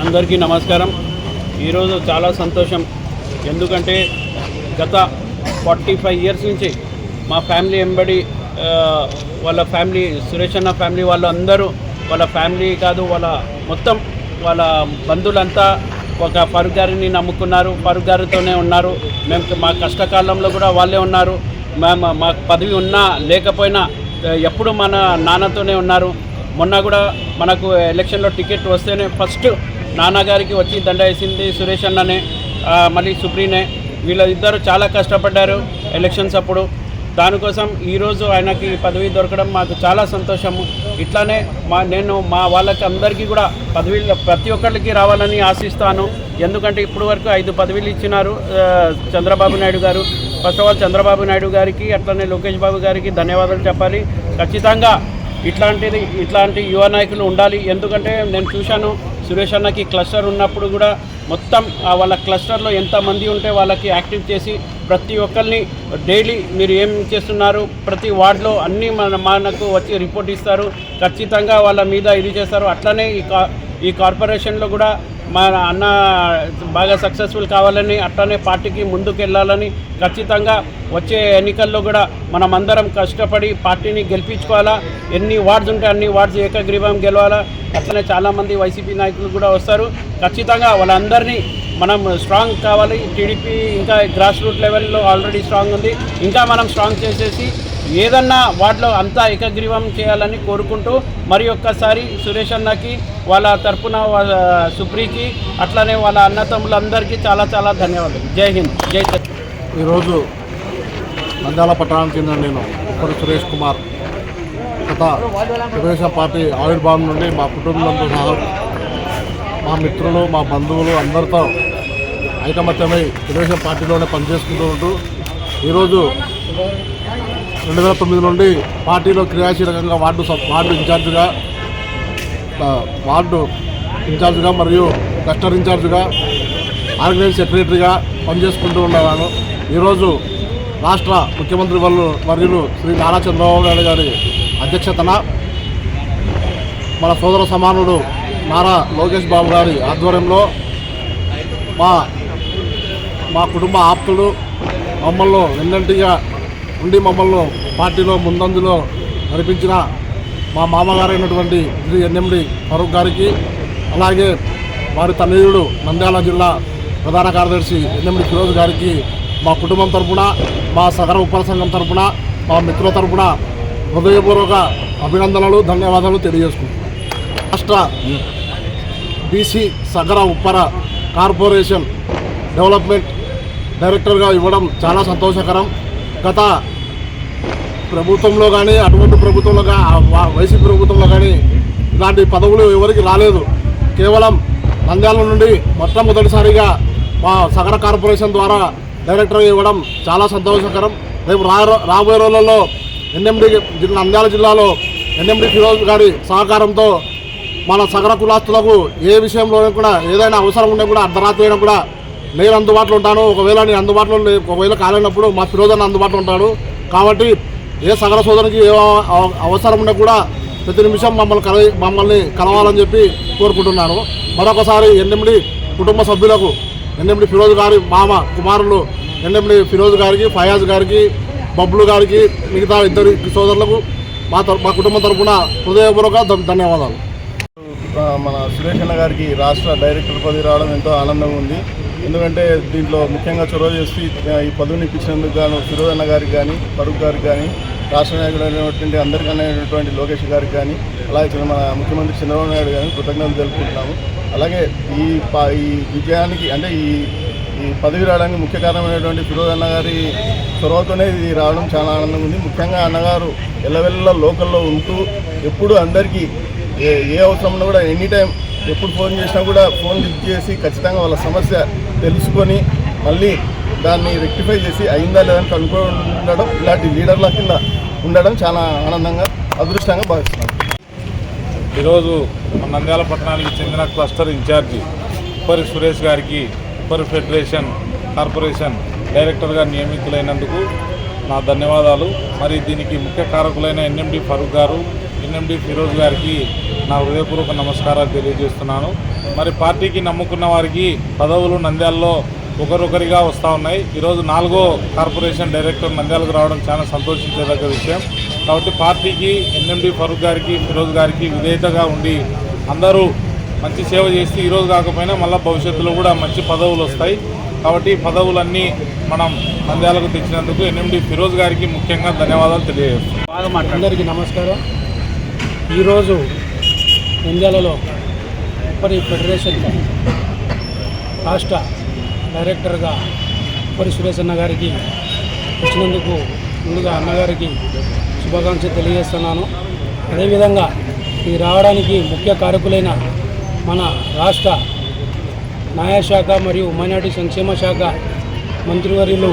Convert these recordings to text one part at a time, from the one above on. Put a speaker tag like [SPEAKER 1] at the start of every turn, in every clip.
[SPEAKER 1] అందరికీ నమస్కారం. ఈరోజు చాలా సంతోషం. ఎందుకంటే గత ఫార్టీ ఫైవ్ ఇయర్స్ నుంచి మా ఫ్యామిలీ ఎంబడి వాళ్ళ ఫ్యామిలీ సురేష్ అన్న ఫ్యామిలీ వాళ్ళు అందరూ వాళ్ళ ఫ్యామిలీ కాదు వాళ్ళ మొత్తం వాళ్ళ బంధువులంతా ఒక ఫరూక్ గారిని నమ్ముకున్నారు ఫరూక్ గారితోనే ఉన్నారు. మేము మా కష్టకాలంలో కూడా వాళ్ళే ఉన్నారు. మేము మా పదవి ఉన్నా లేకపోయినా ఎప్పుడు మన నాన్నతోనే ఉన్నారు. మొన్న కూడా మనకు ఎలక్షన్లో టికెట్ వస్తేనే ఫస్ట్ నాన్నగారికి వచ్చి దండ వేసింది సురేష్ అన్ననే మళ్ళీ సుప్రీనే. వీళ్ళిద్దరూ చాలా కష్టపడ్డారు ఎలక్షన్స్ అప్పుడు. దానికోసం ఈరోజు ఆయనకి పదవి దొరకడం మాకు చాలా సంతోషము. ఇట్లానే మా నేను మా వాళ్ళకి అందరికీ కూడా పదవీలు ప్రతి ఒక్కరికి రావాలని ఆశిస్తాను. ఎందుకంటే ఇప్పటి వరకు ఐదు పదవీలు ఇచ్చినారు చంద్రబాబు నాయుడు గారు. First of all Chandrababu Naidu గారికి అట్లనే లోకేష్ బాబు గారికి ధన్యవాదాలు చెప్పాలి. ఖచ్చితంగా ఇట్లాంటిది ఇట్లాంటి యువ నాయకులు ఉండాలి. ఎందుకంటే నేను చూశాను సురేష్ అన్నకి క్లస్టర్ ఉన్నప్పుడు కూడా మొత్తం వాళ్ళ క్లస్టర్లో ఎంతమంది ఉంటే వాళ్ళకి యాక్టివ్ చేసి ప్రతి ఒక్కరిని డైలీ మీరు ఏం చేస్తున్నారు ప్రతి వార్డులో అన్నీ మన మనకు వచ్చి రిపోర్ట్ ఇస్తారు ఖచ్చితంగా వాళ్ళ మీద ఇది చేస్తారు. అట్లనే ఈ కా ఈ కార్పొరేషన్లో కూడా మన అన్న బాగా సక్సెస్ఫుల్ కావాలని అట్లనే పార్టీకి ముందుకు వెళ్ళాలని ఖచ్చితంగా వచ్చే ఎన్నికల్లో కూడా మనమందరం కష్టపడి పార్టీని గెలిపించుకోవాలా ఎన్ని వార్డ్స్ ఉంటే అన్ని వార్డ్స్ ఏకగ్రీవం గెలవాలా అట్లనే చాలామంది వైసీపీ నాయకులు కూడా వస్తారు. ఖచ్చితంగా వాళ్ళందరినీ మనం స్ట్రాంగ్ కావాలి టీడీపీ ఇంకా గ్రాస్ రూట్ లెవెల్లో ఆల్రెడీ స్ట్రాంగ్ ఉంది. ఇంకా మనం స్ట్రాంగ్ చేసేసి ఏదన్నా వాటిలో అంతా ఏకగ్రీవం చేయాలని కోరుకుంటూ మరి ఒక్కసారి సురేష్ అన్నకి వాళ్ళ తరపున వాళ్ళ సుప్రీకి అట్లనే వాళ్ళ అన్నతమ్ములందరికీ చాలా చాలా ధన్యవాదాలు. జై హింద్. జై ఛత్రపతి
[SPEAKER 2] ఈరోజు నంద్యాల పట్టణానికి చెందిన నేను ఉప్పటి సురేష్ కుమార్. గత తెలుగుదేశం పార్టీ ఆవిర్భావం నుండి మా కుటుంబంతో సహా మా మిత్రులు మా బంధువులు అందరితో ఐకమత్యమై తెలుగుదేశం పార్టీలోనే పనిచేసుకుంటూ ఉంటూ ఈరోజు రెండు వేల తొమ్మిది నుండి పార్టీలో క్రియాశీలకంగా వార్డు వార్డు ఇన్ఛార్జిగా వార్డు ఇన్ఛార్జిగా మరియు క్లస్టర్ ఇన్ఛార్జిగా ఆర్గనైజ్ సెక్రటరీగా పనిచేసుకుంటూ ఉన్నాను. ఈరోజు రాష్ట్ర ముఖ్యమంత్రి వాళ్ళు వర్యులు శ్రీ నారా చంద్రబాబు నాయుడు గారి అధ్యక్షతన మన సోదర సమానుడు నారా లోకేష్ బాబు గారి ఆధ్వర్యంలో మా మా కుటుంబ ఆప్తుడు మమ్మల్ని నిన్నంటిగా ఉండి మమ్మల్ని పార్టీలో ముందంజలో నడిపించిన మా మామగారైనటువంటి శ్రీ ఎన్ఎండి ఫరూక్ గారికి అలాగే వారి తనయుడు నంద్యాల జిల్లా ప్రధాన కార్యదర్శి ఎన్ఎండి ఫిరోజ్ గారికి మా కుటుంబం తరఫున మా సగర ఉపర సంఘం తరపున మా మిత్రుల తరపున హృదయపూర్వక అభినందనలు ధన్యవాదాలు తెలియజేసుకుంటున్నాను రాష్ట్ర BC Sagara Uppara corporation development డైరెక్టర్గా ఇవ్వడం చాలా సంతోషకరం. గత ప్రభుత్వంలో కానీ అటువంటి ప్రభుత్వంలో వైసీపీ ప్రభుత్వంలో కానీ ఇలాంటి పదవులు ఎవరికి రాలేదు. కేవలం నంద్యాల నుండి మొట్టమొదటిసారిగా మా సగర కార్పొరేషన్ ద్వారా డైరెక్టర్ ఇవ్వడం చాలా సంతోషకరం. రేపు రాబోయే రోజులలో ఎన్ఎండి జిల్లా నంద్యాల జిల్లాలో ఎన్ఎండి ఫిరోజ్ గారి సహకారంతో మన సగర కులాస్తులకు ఏ విషయంలో కూడా ఏదైనా అవసరం ఉన్నా కూడా అర్ధరాత్రి అయినా కూడా నేను అందుబాటులో ఉంటాను. ఒకవేళ నేను అందుబాటులో ఒకవేళ కాలేనప్పుడు మా ఫిరోజన్ అందుబాటులో ఉంటాడు. కాబట్టి ఏ సగర సోదరికి ఏ అవ- అవసరం ఉన్నా కూడా ప్రతి నిమిషం మమ్మల్ని కల మమ్మల్ని కలవాలని చెప్పి కోరుకుంటున్నాను. మరొకసారి ఎన్నెమిడి కుటుంబ సభ్యులకు ఎన్నెమిడి ఫిరోజ్ గారి మామ కుమారులు ఎన్నెమిడి ఫిరోజ్ గారికి ఫయాజ్ గారికి బబ్లు గారికి మిగతా ఇద్దరి సోదరులకు మా మా కుటుంబం తరఫున హృదయపూర్వక ధన్యవాదాలు.
[SPEAKER 3] మన సురేష్ అన్న గారికి రాష్ట్ర డైరెక్టర్ పదవి రావడం ఎంతో ఆనందంగా ఉంది. ఎందుకంటే దీంట్లో ముఖ్యంగా చొరవ చేసి ఈ పదవిని ఇప్పించినందుకు గాను ఫిరోజ్ అన్న గారికి కానీ ఫరూక్ గారికి కానీ రాష్ట్ర నాయకుడు అయినటువంటి అందరికీ లోకేష్ గారికి కానీ అలాగే చిన్న- మన ముఖ్యమంత్రి చంద్రబాబు నాయుడు గారిని కృతజ్ఞతలు తెలుపుకుంటున్నాము. అలాగే ఈ ప- ఈ విజయానికి అంటే ఈ ఈ పదవి రావడానికి ముఖ్య కారణమైనటువంటి ఫిరోజ్ అన్న గారి చొరవతోనే ఇది రావడం చాలా ఆనందంగా ఉంది. ముఖ్యంగా అన్నగారు ఎల్లవెల్ల లోకల్లో ఉంటూ ఎప్పుడూ అందరికీ ఏ ఏ అవసరం కూడా ఎనీ టైం ఎప్పుడు ఫోన్ చేసినా కూడా ఫోన్ లిఫ్ట్ చేసి ఖచ్చితంగా వాళ్ళ సమస్య తెలుసుకొని మళ్ళీ దాన్ని రెక్టిఫై చేసి అయిందా లేదని కనుక్కొని ఉండడం ఇలాంటి లీడర్ల కింద ఉండడం చాలా ఆనందంగా అదృష్టంగా భావిస్తున్నాను.
[SPEAKER 4] ఈరోజు మన నంద్యాల పట్టణానికి చెందిన క్లస్టర్ ఇన్ఛార్జి ఉప్పరి సురేష్ గారికి ఉప్పరి ఫెడరేషన్ కార్పొరేషన్ డైరెక్టర్గా నియమితులైనందుకు నా ధన్యవాదాలు. మరి దీనికి ముఖ్య కారకులైన ఎన్ఎండి ఫరూక్ గారు ఎన్ఎండి ఫిరోజ్ గారికి నా హృదయపూర్వక నమస్కారాలు తెలియజేస్తున్నాను. మరి పార్టీకి నమ్ముకున్న వారికి పదవులు నంద్యాలలో ఒకరొకరిగా వస్తూ ఉన్నాయి. ఈరోజు నాలుగో కార్పొరేషన్ డైరెక్టర్ నంద్యాలకు రావడం చాలా సంతోషించేదగ్గ విషయం. కాబట్టి పార్టీకి ఎన్ఎండి ఫరూక్ గారికి ఫిరోజ్ గారికి విధేయతగా ఉండి అందరూ మంచి సేవ చేస్తే ఈరోజు కాకపోయినా మళ్ళీ భవిష్యత్తులో కూడా మంచి పదవులు వస్తాయి. కాబట్టి ఈ పదవులన్నీ మనం నంద్యాలకు తెచ్చినందుకు ఎన్ఎండి ఫిరోజ్ గారికి ముఖ్యంగా ధన్యవాదాలు
[SPEAKER 1] తెలియజేస్తాం
[SPEAKER 5] అందరికీ నమస్కారం. ఈరోజు నంద్యాలలో ఉప్పరి ఫెడరేషన్ రాష్ట్ర డైరెక్టర్గా ఉప్పరి సురేష్ అన్న గారికి వచ్చినందుకు ముందుగా అన్నగారికి శుభాకాంక్షలు తెలియజేస్తున్నాను. అదేవిధంగా ఇది రావడానికి ముఖ్య కారకులైన మన రాష్ట్ర న్యాయశాఖ మరియు మైనార్టీ సంక్షేమ శాఖ మంత్రివర్యులు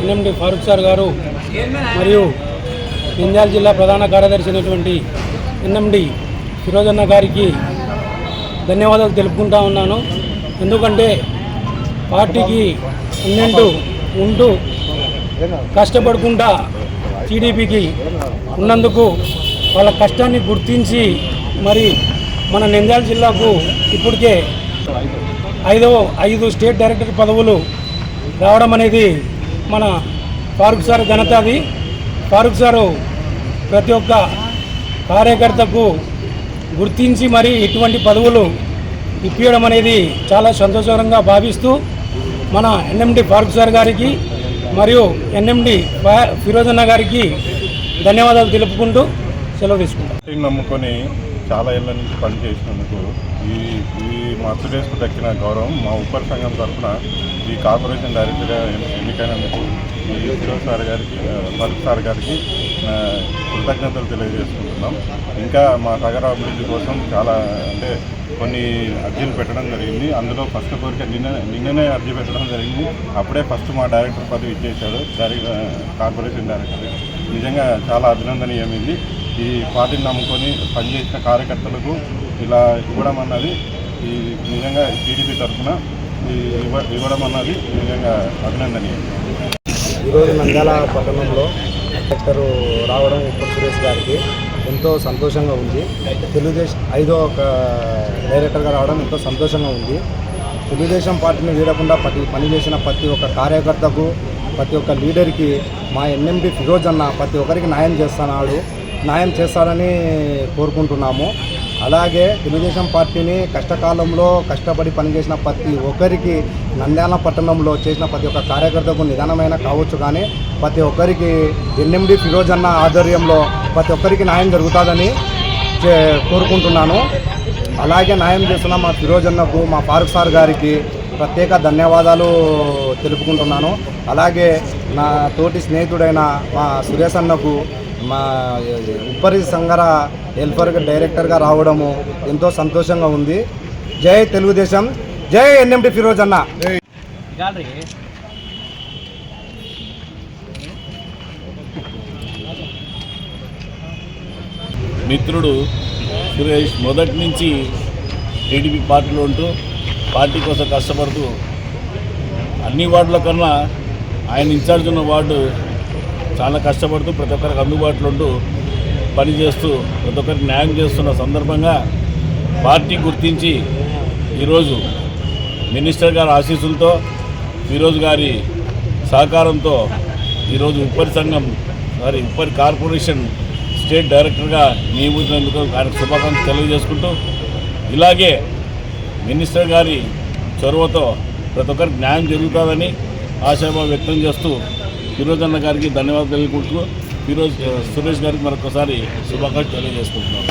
[SPEAKER 5] ఎన్ఎండి ఫారూక్ సార్ గారు మరియు నంద్యాల జిల్లా ప్రధాన కార్యదర్శి అయినటువంటి ఎన్ఎండి ఫిరోజన్న గారికి ధన్యవాదాలు తెలుపుకుంటా ఉన్నాను. ఎందుకంటే పార్టీకి ఉన్నట్టు ఉంటూ కష్టపడుకుంటా టీడీపీకి ఉన్నందుకు వాళ్ళ కష్టాన్ని గుర్తించి మరి మన నంద్యాల జిల్లాకు ఇప్పటికే ఐదో ఐదు స్టేట్ డైరెక్టర్ పదవులు రావడం అనేది మన ఫారూక్ సార్ ఘనత అది. ఫారూక్ సారు ప్రతి ఒక్క కార్యకర్తకు గుర్తించి మరి ఇటువంటి పదవులు ఇప్పించడం అనేది చాలా సంతోషకరంగా భావిస్తూ మన ఎన్ఎండి ఫారూక్ సార్ గారికి మరియు ఎన్ఎండి ఫిరోజన్న గారికి ధన్యవాదాలు తెలుపుకుంటూ సెలవు తీసుకుంటాం.
[SPEAKER 3] నమ్ముకొని చాలా ఏళ్ళ నుంచి పనిచేసినందుకు ఈ ఈ మా సురేష్కు దక్కిన గౌరవం మా ఉపరి సంఘం తరఫున ఈ కార్పొరేషన్ డైరెక్టర్గా ఎన్నికైనందుకు ఈ సార్ గారికి ఆ, ఫరూక్ సార్ గారికి కృతజ్ఞతలు తెలియజేసుకుంటున్నాం. ఇంకా మా సగర అభివృద్ధి కోసం చాలా అంటే కొన్ని అర్జీలు పెట్టడం జరిగింది. అందులో ఫస్ట్ కోరిక నిన్న నిన్ననే అర్జీ పెట్టడం జరిగింది. అప్పుడే ఫస్ట్ మా డైరెక్టర్ పదవి ఇచ్చేశాడు డైరెక్టర్ కార్పొరేషన్ డైరెక్టర్. నిజంగా చాలా అభినందనీయమైంది. ఈ పార్టీని నమ్ముకొని పనిచేసిన కార్యకర్తలకు ఇలా ఇవ్వడం అన్నది ఈ నిజంగా టీడీపీ తరఫున ఇవ్వడం అన్నది నిజంగా అభినందనీయం.
[SPEAKER 6] ఈరోజు నంద్యాల పట్టణంలో కలెక్టర్ రావడం ఉప్పల్ సురేష్ గారికి ఎంతో సంతోషంగా ఉంది. తెలుగుదేశం ఐదో ఒక డైరెక్టర్గా రావడం ఎంతో సంతోషంగా ఉంది. తెలుగుదేశం పార్టీని వీడకుండా పని పనిచేసిన ప్రతి ఒక్క కార్యకర్తకు ప్రతి ఒక్క లీడర్కి మా ఎన్ఎండి ఫిరోజ్ అన్న ప్రతి ఒక్కరికి న్యాయం చేస్తున్నాడు న్యాయం చేస్తాడని కోరుకుంటున్నాము. అలాగే తెలుగుదేశం పార్టీని కష్టకాలంలో కష్టపడి పనిచేసిన ప్రతి ఒక్కరికి నంద్యాల పట్టణంలో చేసిన ప్రతి ఒక్క కార్యకర్తకు నిదానమైన కావచ్చు కానీ ప్రతి ఒక్కరికి ఎన్ఎండి ఫిరోజ్ అన్న ఆధ్వర్యంలో ప్రతి ఒక్కరికి న్యాయం జరుగుతుందని కోరుకుంటున్నాను. అలాగే న్యాయం చేస్తున్న మా ఫిరోజ్ అన్నకు మా ఫారూక్ సార్ గారికి ప్రత్యేక ధన్యవాదాలు తెలుపుకుంటున్నాను. అలాగే నా తోటి స్నేహితుడైన మా సురేష్ అన్నకు మా ఉప్పరి సంగర హెల్పర్గా డైరెక్టర్గా రావడము ఎంతో సంతోషంగా ఉంది. జై తెలుగుదేశం. జై ఎన్ఎండి ఫిరోజ్ అన్న.
[SPEAKER 7] మిత్రుడు సురేష్ మొదటి నుంచి టీడీపీ పార్టీలో ఉంటూ పార్టీ కోసం కష్టపడుతూ అన్ని వార్డుల కన్నా ఆయన ఇన్ఛార్జ్ ఉన్న వార్డు చాలా కష్టపడుతూ ప్రతి ఒక్కరికి అందుబాటులో ఉంటూ పనిచేస్తూ ప్రతి ఒక్కరికి న్యాయం చేస్తున్న సందర్భంగా పార్టీ గుర్తించి ఈరోజు మినిస్టర్ గారి ఆశీస్సులతో ఫిరోజ్ గారి సహకారంతో ఈరోజు ఉప్పరి సంఘం సారీ ఉప్పరి కార్పొరేషన్ స్టేట్ డైరెక్టర్గా నియమించినందుకు ఆయనకు శుభాకాంక్షలు తెలియజేసుకుంటూ ఇలాగే మినిస్టర్ గారి చొరవతో ప్రతి ఒక్కరికి న్యాయం జరుగుతుందని ఆశాభావం వ్యక్తం చేస్తూ ఫిరోజ్ అన్న గారికి ధన్యవాదాలు తెలియకుంటూ ఈరోజు సురేష్ గారికి మరొకసారి శుభాకాంక్షలు తెలియజేసుకుంటున్నాం